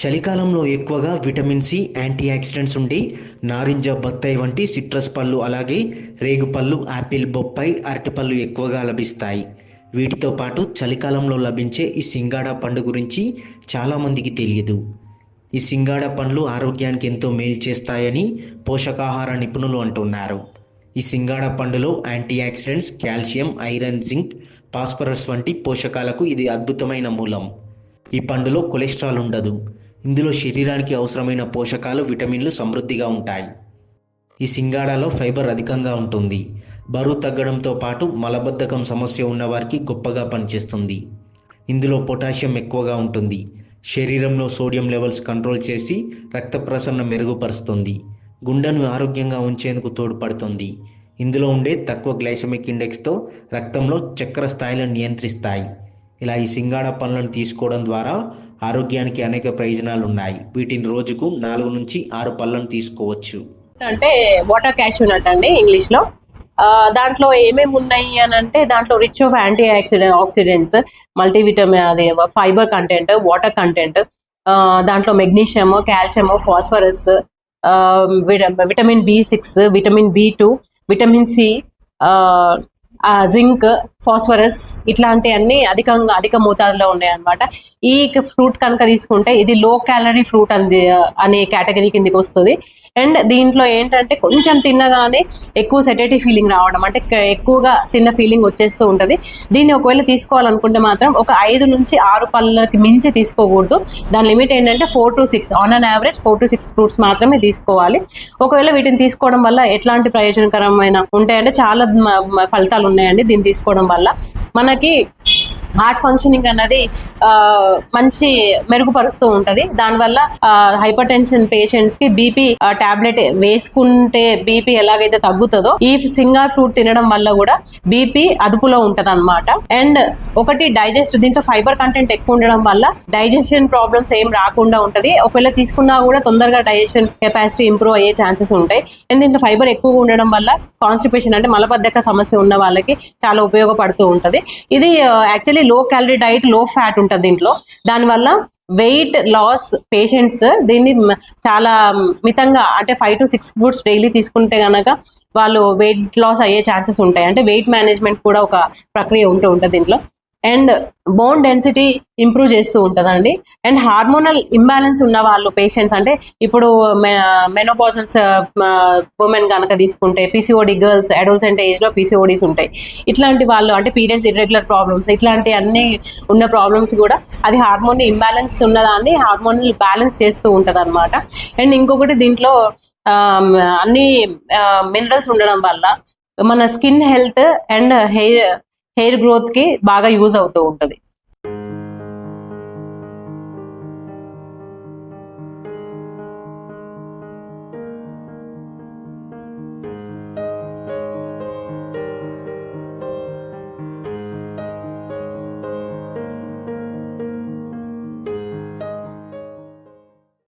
చలికాలంలో ఎక్కువగా vitamin C anti oxidants ఉండి నారింజ బత్తాయి వంటి సిట్రస్ పళ్ళు అలాగే రేగుపళ్ళు యాపిల్ బొప్పాయి అరటిపళ్ళు ఎక్కువగా లభిస్తాయి. వీటితో పాటు చలికాలంలో లభించే ఈ సింగాడా పండు గురించి చాలామందికి తెలియదు. ఈ సింగాడా పండ్లు ఆరోగ్యానికి ఎంతో మేలు చేస్తాయని పోషకాహార నిపుణులు అంటున్నారు. ఈ సింగాడా పండులో antioxidants calcium iron zinc phosphorus వంటి పోషకాలకు ఇది అద్భుతమైన మూలం. ఈ పండులో కొలెస్ట్రాల్ ఉండదు. ఇందులో శరీరానికి అవసరమైన పోషకాలు విటమిన్లు సమృద్ధిగా ఉంటాయి. ఈ సింగాడాలో ఫైబర్ అధికంగా ఉంటుంది. బరువు తగ్గడంతో పాటు మలబద్ధకం సమస్య ఉన్నవారికి గొప్పగా పనిచేస్తుంది. ఇందులో పొటాషియం ఎక్కువగా ఉంటుంది. శరీరంలో సోడియం లెవెల్స్ కంట్రోల్ చేసి రక్త ప్రసరణ మెరుగుపరుస్తుంది. గుండెను ఆరోగ్యంగా ఉంచేందుకు తోడ్పడుతుంది. ఇందులో ఉండే తక్కువ గ్లైసమిక్ ఇండెక్స్తో రక్తంలో చక్కెర స్థాయిలను నియంత్రిస్తాయి. ఇలా ఈ సింగాడ పండ్లను తీసుకోవడం ద్వారా ఆరోగ్యానికి అనేక ప్రయోజనాలు ఉన్నాయి. వీటిని రోజుకు నాలుగు నుంచి ఆరు పళ్ళను తీసుకోవచ్చు. అంటే వాటర్ క్యాష్యూ అంటండి అండి ఇంగ్లీష్లో దాంట్లో ఏమేమి ఉన్నాయి అని అంటే దాంట్లో rich of antioxidant antioxidants multivitamin అదే ఫైబర్ కంటెంట్ వాటర్ కంటెంట్ దాంట్లో magnesium calcium phosphorus vitamin B six vitamin B two vitamin C zinc phosphorus ఇట్లాంటి అన్ని అధికంగా అధిక మోతాదులో ఉన్నాయి అన్నమాట ఈ ఫ్రూట్ కనుక తీసుకుంటే ఇది లో క్యాలరీ ఫ్రూట్ అంది అనే కేటగిరీ కిందకి వస్తుంది. అండ్ దీంట్లో ఏంటంటే కొంచెం తిన్నగానే ఎక్కువ సెటేటివ్ ఫీలింగ్ రావడం. అంటే ఎక్కువగా తిన్న ఫీలింగ్ వచ్చేస్తూ ఉంటుంది. దీన్ని ఒకవేళ తీసుకోవాలనుకుంటే మాత్రం ఒక ఐదు నుంచి ఆరు పళ్ళకి మించి తీసుకోకూడదు. దాని లిమిట్ ఏంటంటే four to six on an average four to six fruits మాత్రమే తీసుకోవాలి. ఒకవేళ వీటిని తీసుకోవడం వల్ల ఎట్లాంటి ప్రయోజనకరమైన ఉంటాయంటే చాలా ఫలితాలు ఉన్నాయండి దీన్ని తీసుకోవడం వల్ల. మనకి హార్ట్ ఫంక్షనింగ్ అన్నది మంచి మెరుగుపరుస్తూ ఉంటది. దానివల్ల హైపర్ టెన్షన్ పేషెంట్స్కి బీపీ టాబ్లెట్ వేసుకుంటే బీపీ ఎలాగైతే తగ్గుతుందో ఈ సింగార్ ఫ్రూట్ తినడం వల్ల కూడా బీపీ అదుపులో ఉంటది అనమాట అండ్ ఒకటి డైజెస్ట్ దీంట్లో ఫైబర్ కంటెంట్ ఎక్కువ ఉండడం వల్ల డైజెషన్ ప్రాబ్లమ్స్ ఏం రాకుండా ఉంటది. ఒకవేళ తీసుకున్నా కూడా తొందరగా డైజెషన్ కెపాసిటీ ఇంప్రూవ్ అయ్యే ఛాన్సెస్ ఉంటాయి. అండ్ దీంట్లో ఫైబర్ ఎక్కువగా ఉండడం వల్ల కాన్స్టిపేషన్ అంటే మలబద్ధక సమస్య ఉన్న వాళ్ళకి చాలా ఉపయోగపడుతూ ఉంటది. ఇది యాక్చువల్లీ లో క్యాలరీ డైట్లో ఫ్యాట్ ఉంటుంది దీంట్లో. దానివల్ల వెయిట్ లాస్ పేషెంట్స్ దీన్ని చాలా మితంగా అంటే five to six foods daily తీసుకుంటే గనక వాళ్ళు వెయిట్ లాస్ అయ్యే ఛాన్సెస్ ఉంటాయి. అంటే వెయిట్ మేనేజ్మెంట్ కూడా ఒక ప్రక్రియ ఉంటూ ఉంటుంది దీంట్లో. అండ్ బోన్ డెన్సిటీ ఇంప్రూవ్ చేస్తూ ఉంటుందండి. అండ్ హార్మోనల్ ఇంబ్యాలెన్స్ ఉన్న వాళ్ళు పేషెంట్స్ అంటే ఇప్పుడు మెనోపాజల్స్ ఉమెన్ కనుక తీసుకుంటే పీసీఓడి గర్ల్స్ అడోల్సెంట్ ఏజ్లో పీసీఓడీస్ ఉంటాయి. ఇట్లాంటి వాళ్ళు అంటే పీరియడ్స్ ఇర్రెగ్యులర్ ప్రాబ్లమ్స్ ఇట్లాంటి అన్ని ఉన్న ప్రాబ్లమ్స్ కూడా అది హార్మోన్ ఇంబ్యాలెన్స్ ఉన్నదాన్ని హార్మోనల్ బ్యాలెన్స్ చేస్తూ ఉంటుంది అనమాట అండ్ ఇంకొకటి దీంట్లో అన్ని మినరల్స్ ఉండడం వల్ల మన skin health and hair hair గ్రోత్కి బాగా యూజ్ అవుతూ ఉంటది